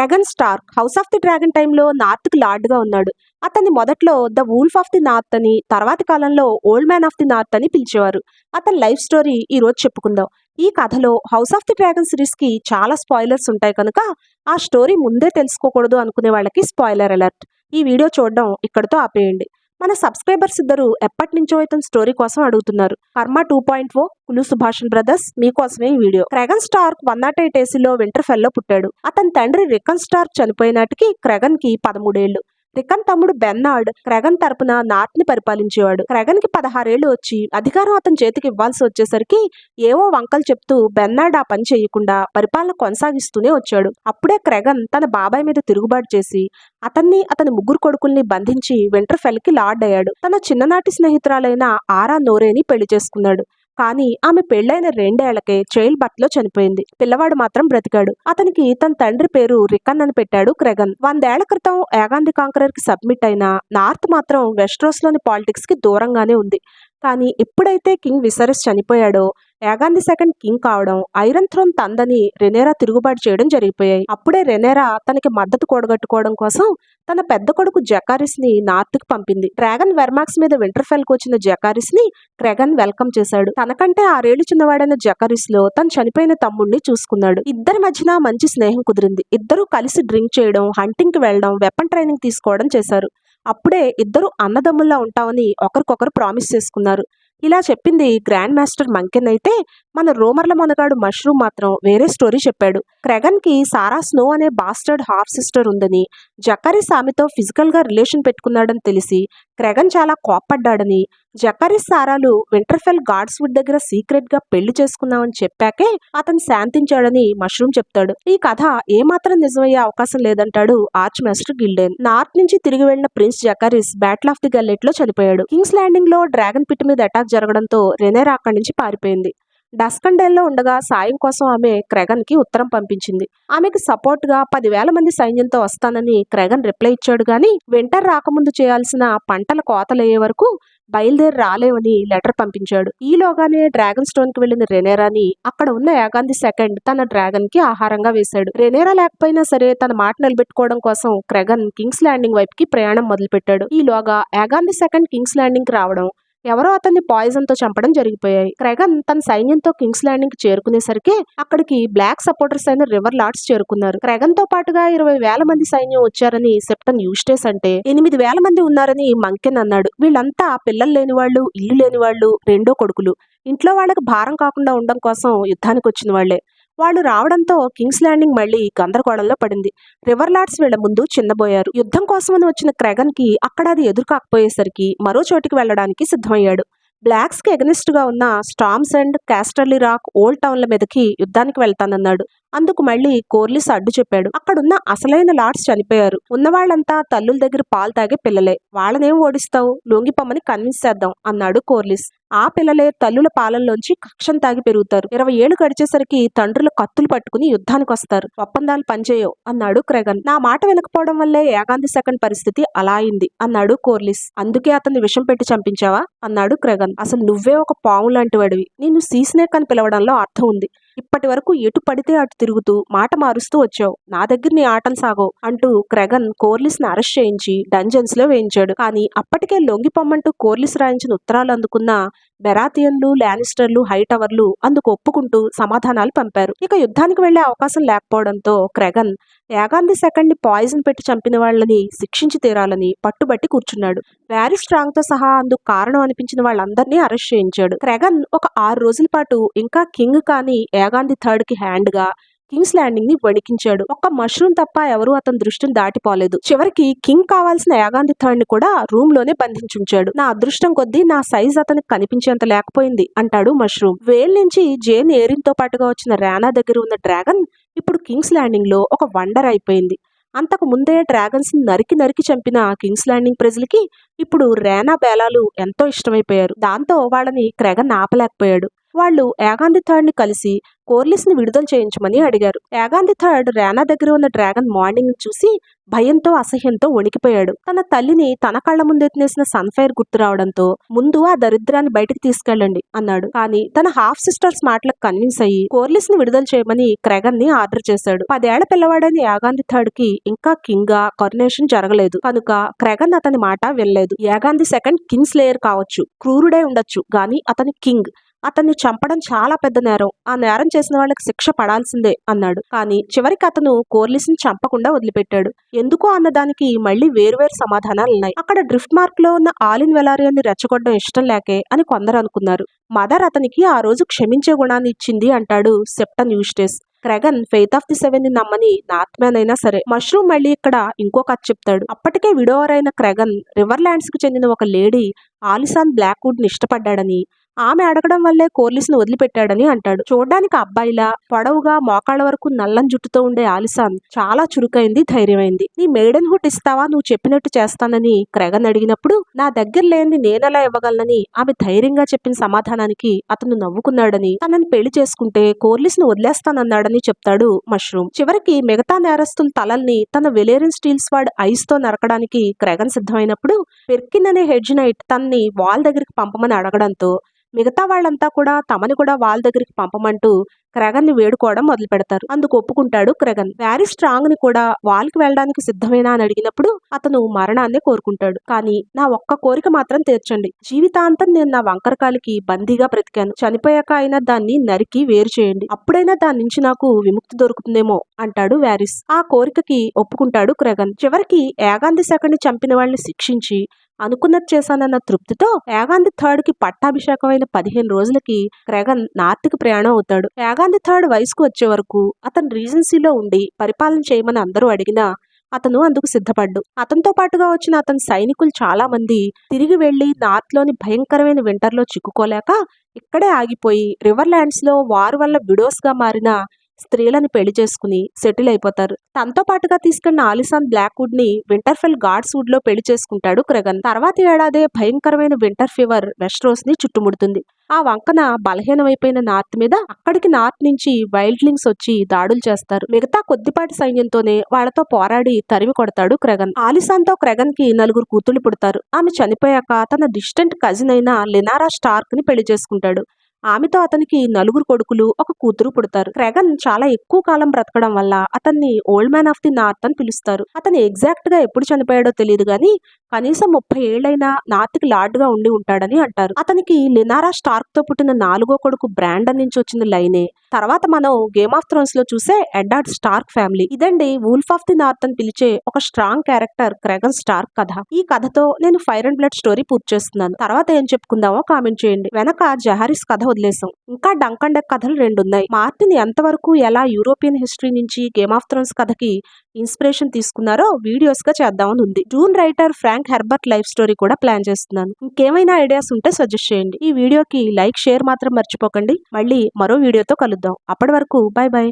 Dragon Stark house of the dragon టైంలో నార్త్కి లార్డ్గా ఉన్నాడు. అతన్ని మొదట్లో the wolf of the north అని తర్వాతి కాలంలో old man of the north అని పిలిచేవారు. అతని లైఫ్ స్టోరీ ఈ రోజు చెప్పుకుందాం. ఈ కథలో హౌస్ ఆఫ్ ది డ్రాగన్ సిరీస్కి చాలా స్పాయిలర్స్ ఉంటాయి కనుక ఆ స్టోరీ ముందే తెలుసుకోకూడదు అనుకునే వాళ్ళకి స్పాయిలర్ అలర్ట్. ఈ వీడియో చూడడం ఇక్కడితో ఆపేయండి. మన సబ్స్క్రైబర్స్ ఇద్దరు ఎప్పటి నుంచో ఇతని స్టోరీ కోసం అడుగుతున్నారు. కర్మ టూ పాయింట్ ఓ కులు సుభాషణ్ బ్రదర్స్ మీకోసమే ఈ video. Cregan Stark one not eight ఏసీలో వింటర్ ఫెల్లో పుట్టాడు. అతని తండ్రి రికన్ స్టార్క్ చనిపోయినాటికి క్రెగన్కి పదమూడేళ్ళు రికన్ తమ్ముడు బెన్నార్డ్ క్రెగన్ తరపున నాట్ని పరిపాలించేవాడు. క్రెగన్కి పదహారేళ్ళు వచ్చి అధికారం అతని చేతికి ఇవ్వాల్సి వచ్చేసరికి ఏవో వంకలు చెప్తూ బెన్నార్డ్ ఆ పని చేయకుండా పరిపాలన కొనసాగిస్తూనే వచ్చాడు. అప్పుడే క్రెగన్ తన బాబాయ్ మీద తిరుగుబాటు చేసి అతన్ని అతని ముగ్గురు కొడుకుల్ని బంధించి వింటర్కి లార్డ్ అయ్యాడు. తన చిన్ననాటి స్నేహితురాలైన ఆరా నోరేని పెళ్ళి చేసుకున్నాడు. కానీ ఆమె పెళ్ళైన రెండేళ్ళకే చైల్ బట్లో చనిపోయింది. పిల్లవాడు మాత్రం బ్రతికాడు. అతనికి తన తండ్రి పేరు రికన్ అని పెట్టాడు క్రెగన్. వందేళ్ళ క్రితం యాగాంధి కాంకరర్కి సబ్మిట్ అయిన నార్త్ మాత్రం వెస్ట్రోస్లోని పాలిటిక్స్కి దూరంగానే ఉంది. కానీ ఎప్పుడైతే కింగ్ విసరస్ చనిపోయాడో యాగాంధి సెకండ్ కింగ్ కావడం ఐరన్ థ్రోన్ తందని రెనేరా తిరుగుబాటు చేయడం జరిగిపోయాయి. అప్పుడే రెనేరా తనకి మద్దతు కూడగట్టుకోవడం కోసం తన పెద్ద కొడుకు జకారిస్ని నార్త్కి పంపింది. డ్రాగన్ వెర్మాక్స్ మీద వింటర్ఫెల్కు వచ్చిన జకారిస్ని క్రెగన్ వెల్కమ్ చేశాడు. తనకంటే ఆరేళ్ళు చిన్నవాడైన జకారిస్లో తను చనిపోయిన తమ్ముడిని చూసుకున్నాడు. ఇద్దరి మధ్యన మంచి స్నేహం కుదిరింది. ఇద్దరు కలిసి డ్రింక్ చేయడం హంటింగ్కి వెళ్ళడం వెపన్ ట్రైనింగ్ తీసుకోవడం చేశారు. అప్పుడే ఇద్దరు అన్నదమ్ముల్లా ఉంటామని ఒకరికొకరు ప్రామిస్ చేసుకున్నారు. ఇలా చెప్పింది గ్రాండ్ మాస్టర్ మంకెన్ అయితే మన రోమర్ల మొనగాడు మష్రూమ్ మాత్రం వేరే స్టోరీ చెప్పాడు. క్రెగన్కి సారా స్నో అనే బాస్టర్డ్ హాఫ్ సిస్టర్ ఉందని జకరిస్ ఆమెతో ఫిజికల్గా రిలేషన్ పెట్టుకున్నాడని తెలిసి క్రెగన్ చాలా కోప్పడ్డాడని జకరిస్ సారాలు వింటర్ఫెల్ గాడ్స్వుడ్ దగ్గర సీక్రెట్గా పెళ్ళి చేసుకున్నామని చెప్పాకే అతను శాంతించాడని మష్రూమ్ చెప్తాడు. ఈ కథ ఏమాత్రం నిజమయ్యే అవకాశం లేదంటాడు ఆర్చ్ మాస్టర్ గిల్డెన్. నార్త్ నుంచి తిరిగి వెళ్ళిన prince Jacaerys battle of the గల్లెట్లో చనిపోయాడు. కింగ్స్ ల్యాండింగ్లో డ్రాగన్ పిట్ మీద అటాక్ జరగడంతో రెనేరా అక్కడి నుంచి పారిపోయింది. డస్కండేల్లో ఉండగా సాయం కోసం ఆమె క్రెగన్కి ఉత్తరం పంపించింది. ఆమెకు సపోర్ట్గా పదివేల మంది సైన్యంతో వస్తానని క్రెగన్ రిప్లై ఇచ్చాడు కానీ వింటర్ రాకముందు చేయాల్సిన పంటల కోతలయ్యే వరకు బయలుదేరి రాలేవని లెటర్ పంపించాడు. ఈలోగానే డ్రాగన్ స్టోన్కి వెళ్ళిన రెనేరాని అక్కడ ఉన్న యాగాంధి సెకండ్ తన డ్రాగన్కి ఆహారంగా వేశాడు. రెనేరా లేకపోయినా సరే తన మాట నిలబెట్టుకోవడం కోసం క్రెగన్ కింగ్స్ ల్యాండింగ్ వైపుకి ప్రయాణం మొదలుపెట్టాడు. ఈలోగా యాగాంధి సెకండ్ కింగ్స్ ల్యాండింగ్కి రావడం ఎవరో అతన్ని పాయిజన్తో చంపడం జరిగిపోయాయి. క్రెగన్ తన సైన్యంతో కింగ్స్ ల్యాండింగ్ చేరుకునేసరికి అక్కడికి బ్లాక్ సపోర్టర్స్ అయిన రివర్ లార్డ్స్ చేరుకున్నారు. క్రెగన్తో పాటుగా ఇరవై వేల మంది సైన్యం వచ్చారని సెప్టన్ యూస్టేస్ అంటే ఎనిమిది వేల మంది ఉన్నారని మంకెన్ అన్నాడు. వీళ్ళంతా పిల్లలు లేని వాళ్ళు ఇల్లు లేని వాళ్ళు రెండో కొడుకులు. ఇంట్లో వాళ్ళకి భారం కాకుండా ఉండడం కోసం యుద్ధానికి వచ్చిన వాళ్ళే వాళ్ళు రావడంతో కింగ్స్ ల్యాండింగ్ మళ్ళీ గందరగోళంలో పడింది. రివర్ లార్డ్స్ వీళ్ళ ముందు చిన్నబోయారు. యుద్ధం కోసమని వచ్చిన క్రెగన్కి అక్కడ అది ఎదురు కాకపోయేసరికి మరో చోటికి వెళ్ళడానికి సిద్ధమయ్యాడు. బ్లాక్స్కి ఎగనిస్ట్గా ఉన్న storms and Casterly Rock old టౌన్ల మీదకి యుద్ధానికి వెళ్తానన్నాడు. అందుకు మళ్ళీ కోర్లిస్ అడ్డు చెప్పాడు. అక్కడున్న అసలైన లార్డ్స్ చనిపోయారు. ఉన్నవాళ్ళంతా తల్లుల దగ్గర పాలు తాగే పిల్లలే. వాళ్ళనేం ఓడిస్తావు? లొంగిపమ్మని కన్విన్స్ చేద్దాం అన్నాడు కోర్లిస్. ఆ పిల్లలే తల్లుల పాలనలోంచి కక్షం తాగి పెరుగుతారు. ఇరవై ఏళ్ళు గడిచేసరికి తండ్రులు కత్తులు పట్టుకుని యుద్ధానికి వస్తారు. ఒప్పందాలు పనిచేయవు అన్నాడు క్రెగన్. నా మాట వినకపోవడం వల్లే ఏకాంతి సెకండ్ పరిస్థితి అలా అయింది అన్నాడు కోర్లిస్. అందుకే అతన్ని విషం పెట్టి చంపించావా? అన్నాడు క్రెగన్. అసలు నువ్వే ఒక పాము లాంటి వాడివి నిన్ను సీస్నేక్ అని పిలవడంలో అర్థం ఉంది. ఇప్పటి వరకు ఎటు పడితే అటు తిరుగుతూ మాట మారుస్తూ వచ్చావు. నా దగ్గర నీ ఆటలు సాగవు అంటూ క్రెగన్ కోర్లిస్ని అరెస్ట్ చేయించి డంజన్స్లో వేయించాడు. కానీ అప్పటికే లొంగిపమ్మంటూ కోర్లిస్ రాయించిన ఉత్తరాలు అందుకున్న బెరాతియన్లు లానిస్టర్లు హైటవర్లు అందుకు ఒప్పుకుంటూ సమాధానాలు పంపారు. ఇక యుద్ధానికి వెళ్ళే అవకాశం లేకపోవడంతో క్రెగన్ యాగాంధి సెకండ్ని పాయిజన్ పెట్టి చంపిన వాళ్ళని శిక్షించి తీరాలని పట్టుబట్టి కూర్చున్నాడు. వ్యారీ స్ట్రాంగ్తో సహా అందుకు కారణం అనిపించిన వాళ్ళందరినీ అరెస్ట్ చేయించాడు. క్రెగన్ ఒక ఆరు రోజుల పాటు ఇంకా కింగ్ కానీ యాగాంధి థర్డ్కి హ్యాండ్గా కింగ్స్ ల్యాండింగ్ని వణికించాడు. ఒక్క మష్రూమ్ తప్ప ఎవరూ అతని దృష్టిని దాటిపోలేదు. చివరికి కింగ్ కావాల్సిన యాగాంధి థర్డ్ని కూడా రూమ్లోనే బంధించుంచాడు. నా అదృష్టం కొద్దీ నా సైజ్ అతనికి కనిపించేంత లేకపోయింది అంటాడు మష్రూమ్ వేల్ నుంచి జేన్ ఏరిన్తో పాటుగా వచ్చిన రానా దగ్గర ఉన్న డ్రాగన్ ఇప్పుడు కింగ్స్ ల్యాండింగ్లో ఒక వండర్ అయిపోయింది. అంతకు ముందే డ్రాగన్స్ని నరికి నరికి చంపిన కింగ్స్ ల్యాండింగ్ ప్రజలకి ఇప్పుడు రేనా బేలాలు ఎంతో ఇష్టమైపోయారు. దాంతో వాళ్ళని క్రెగన్ ఆపలేకపోయాడు వాళ్ళు యాగాంధి థర్డ్ని కలిసి కోర్లిస్ని విడుదల చేయించమని అడిగారు. యాగాంధి థర్డ్ రేనా దగ్గర ఉన్న డ్రాగన్ మార్నింగ్ చూసి భయంతో అసహ్యంతో వణికిపోయాడు. తన తల్లిని తన కళ్ళ ముందెత్తినేసిన సన్ఫైర్ గుర్తు రావడంతో ముందు ఆ దరిద్రాన్ని బయటికి తీసుకెళ్ళండి అన్నాడు. కానీ తన హాఫ్ సిస్టర్స్ మాటలకు కన్విన్స్ అయ్యి కోర్లిస్ని విడుదల చేయమని క్రెగన్ని ఆర్డర్ చేశాడు. పదేళ్ళ పిల్లవాడైన యాగాంధి థర్డ్కి ఇంకా కింగ్గా కార్నేషన్ జరగలేదు. కనుక క్రెగన్ అతని మాట వినలేదు. యాగాంధి సెకండ్ కింగ్స్ స్లేయర్ కావచ్చు. క్రూరుడే ఉండొచ్చు. గాని అతని కింగ్ అతన్ని చంపడం చాలా పెద్ద నేరం. ఆ నేరం చేసిన వాళ్ళకి శిక్ష పడాల్సిందే అన్నాడు. కానీ చివరికి అతను కోర్లిస్ని చంపకుండా వదిలిపెట్టాడు. ఎందుకో అన్నదానికి మళ్ళీ వేరువేరు సమాధానాలు ఉన్నాయి. అక్కడ డ్రిఫ్ట్ మార్క్లో ఉన్న ఆలిన్ వెలారియాన్ని రెచ్చగొట్టడం ఇష్టం లేకే అని కొందరు అనుకున్నారు. మదర్ అతనికి ఆ రోజు క్షమించే గుణాన్ని ఇచ్చింది అంటాడు septon Eustace. Cregan faith of the సెవెన్ని నమ్మని నాత్మ్యాన్ అయినా సరే మష్రూమ్ మళ్ళీ ఇక్కడ ఇంకో కథ చెప్తాడు. అప్పటికే విడోవర్ అయిన క్రెగన్ రివర్కు చెందిన ఒక లేడీ ఆలిసాన్ బ్లాక్వుడ్ని ఇష్టపడ్డాడని ఆమె అడగడం వల్లే కోర్లిస్ను వదిలిపెట్టాడని అంటాడు. చూడ్డానికి అబ్బాయిలా? పొడవుగా మోకాళ్ళ వరకు నల్లని జుట్టుతో ఉండే ఆలిసాన్ చాలా చురుకైంది ధైర్యమైంది. నీ మేడన్ హుడ్ ఇస్తావా? నువ్వు చెప్పినట్టు చేస్తానని క్రెగన్ అడిగినప్పుడు నా దగ్గర లేని నేనెలా ఇవ్వగలనని ఆమె ధైర్యంగా చెప్పిన సమాధానానికి అతను నవ్వుకున్నాడని తనని పెళ్ళి చేసుకుంటే కోర్లిస్ను వదిలేస్తానన్నాడని చెప్తాడు మష్రూమ్. చివరికి మిగతా నేరస్తుల తలల్ని తన వెలేరియన్ స్టీల్స్ వాడ్ ఐస్తో నరకడానికి క్రెగన్ సిద్ధమైనప్పుడు పెర్కిన్ అనే హెడ్జ్ నైట్ తనని వాల్ దగ్గరికి పంపమని అడగడంతో మిగతా వాళ్ళంతా కూడా తమని కూడా వాళ్ళ దగ్గరికి పంపమంటూ క్రెగన్ని వేడుకోవడం మొదలు పెడతారు అందుకు ఒప్పుకుంటాడు క్రెగన్. వ్యారీ స్ట్రాంగ్ని కూడా వాల్కి వెళ్ళడానికి సిద్ధమేనా అని అడిగినప్పుడు అతను మరణాన్ని కోరుకుంటాడు. కానీ నా ఒక్క కోరిక మాత్రం తీర్చండి. జీవితాంతం నేను నా వంకరకాలికి బందీగా బ్రతికాను. చనిపోయాక అయినా దాన్ని నరికి వేరు చేయండి. అప్పుడైనా దాని నుంచి నాకు విముక్తి దొరుకుతుందేమో అంటాడు వ్యారిస్ ఆ కోరికకి ఒప్పుకుంటాడు క్రెగన్. చివరికి యాగాంధి శాఖని చంపిన వాళ్ళని శిక్షించి అనుకున్నది చేశానన్న తృప్తితో యాగాంధి థర్డ్కి పట్టాభిషేకమైన పదిహేను రోజులకి క్రెగన్ నార్త్కి ప్రయాణం అవుతాడు. యాగాంధి థర్డ్ వయసుకు వచ్చే వరకు అతను రీజెన్సీలో ఉండి పరిపాలన చేయమని అందరూ అడిగినా అతను అందుకు సిద్ధపడ్డు. అతనితో పాటుగా వచ్చిన అతని సైనికులు చాలా మంది తిరిగి వెళ్ళి నార్త్లోని భయంకరమైన వింటర్లో చిక్కుకోలేక ఇక్కడే ఆగిపోయి రివర్ ల్యాండ్స్లో వారు వల్ల విడోస్గా మారిన స్త్రీలను పెళ్ళి చేసుకుని సెటిల్ అయిపోతారు. తనతో పాటుగా తీసుకున్న ఆలిసాన్ బ్లాక్వుడ్ని వింటర్ఫెల్ గాడ్స్ వుడ్లో పెళ్ళి చేసుకుంటాడు క్రగన్. తర్వాత ఏడాదే భయంకరమైన వింటర్ ఫీవర్ వెస్ట్రోస్ని చుట్టుముడుతుంది. ఆ వంకన బలహీనమైపోయిన నార్త్ మీద అక్కడికి నార్త్ నుంచి వైల్డ్లింగ్స్ వచ్చి దాడులు చేస్తారు. మిగతా కొద్దిపాటి సైన్యంతోనే వాళ్ళతో పోరాడి తరిమి కొడతాడు క్రగన్. ఆలిసాన్తో క్రగన్కి నలుగురు కూతుళ్ళు పుడతారు. ఆమె చనిపోయాక తన డిస్టెంట్ కజిన్ అయిన లినారా స్టార్క్ని పెళ్ళి చేసుకుంటాడు. ఆమెతో అతనికి నలుగురు కొడుకులు ఒక కూతురు పుడతారు. క్రెగన్ చాలా ఎక్కువ కాలం బ్రతకడం వల్ల అతన్ని old man of the north అని పిలుస్తారు. అతను ఎగ్జాక్ట్గా ఎప్పుడు చనిపోయాడో తెలియదు కానీ కనీసం ముప్పై ఏళ్ళైనా నార్త్కి లార్డ్గా ఉండి ఉంటాడని అంటారు. అతనికి లినారా స్టార్క్తో పుట్టిన నాలుగో కొడుకు బ్రాండన్ నుంచి వచ్చిన లైనే. తర్వాత మనం గేమ్ ఆఫ్ థ్రోన్స్లో చూసే ఎడ్డార్డ్ స్టార్క్ ఫ్యామిలీ. ఇదండి వూల్ఫ్ ఆఫ్ ది నార్త్ అని పిలిచే ఒక స్ట్రాంగ్ క్యారెక్టర్ క్రెగన్ స్టార్క్ కథ. ఈ కథతో నేను ఫైర్ అండ్ బ్లడ్ స్టోరీ పూర్తి చేస్తున్నాను. తర్వాత ఏం చెప్పుకుందామో కామెంట్ చేయండి. వెనక జహారిస్ కథ వదిలేసాం ఇంకా డంకన్ డెక్ కథలు రెండు ఉన్నాయి మార్టిన్ ఎంతవరకు ఎలా యూరోపియన్ హిస్టరీ నుంచి గేమ్ ఆఫ్ థ్రోన్స్ కథకి ఇన్స్పిరేషన్ తీసుకున్నారో వీడియోస్గా చేద్దామని ఉంది. Dune writer Frank Herbert life story కూడా ప్లాన్ చేస్తున్నాను. ఇంకేమైనా ఐడియాస్ ఉంటే సజెస్ట్ చేయండి. ఈ వీడియోకి లైక్ షేర్ మాత్రం మర్చిపోకండి. మళ్ళీ మరో వీడియోతో కలుద్దాం. అప్పటి వరకు బాయ్ బాయ్